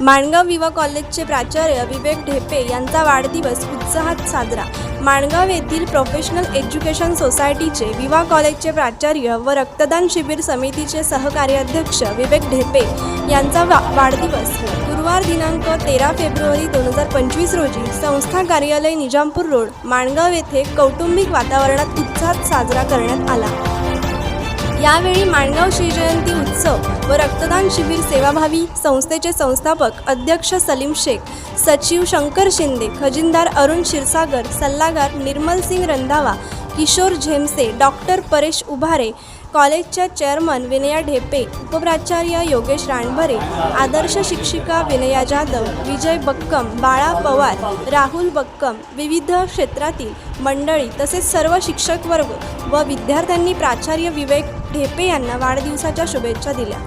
माणगाव विवा कॉलेजचे प्राचार्य विवेक ढेपे यांचा वाढदिवस उत्साहात साजरा. माणगाव येथील प्रोफेशनल एज्युकेशन सोसायटीचे विवा कॉलेजचे प्राचार्य व रक्तदान शिबिर समितीचे सहकार्याध्यक्ष विवेक ढेपे यांचा वा वाढदिवस गुरुवार दिनांक तेरा फेब्रुवारी दोन हजार पंचवीस रोजी संस्था कार्यालय निजामपूर रोड माणगाव येथे कौटुंबिक वातावरणात उत्साहात साजरा करण्यात आला. यावेळी माणगाव श्रीजयंती उत्सव व रक्तदान शिबिर सेवाभावी संस्थेचे संस्थापक अध्यक्ष सलीम शेख सचिव शंकर शिंदे खजिनदार अरुण क्षीरसागर सल्लागार निर्मल सिंग रंधावा किशोर झेमसे डॉक्टर परेश उभारे कॉलेजच्या चेअरमन विनया ढेपे उपप्राचार्य योगेश रानभरे आदर्श शिक्षिका विनया जाधव विजय बक्कम बाळा पवार राहुल बक्कम विविध क्षेत्रातील मंडळी तसेच सर्व शिक्षक वर्ग व विद्यार्थ्यांनी प्राचार्य विवेक ढेपे यांना वाढदिवसाच्या शुभेच्छा दिल्या.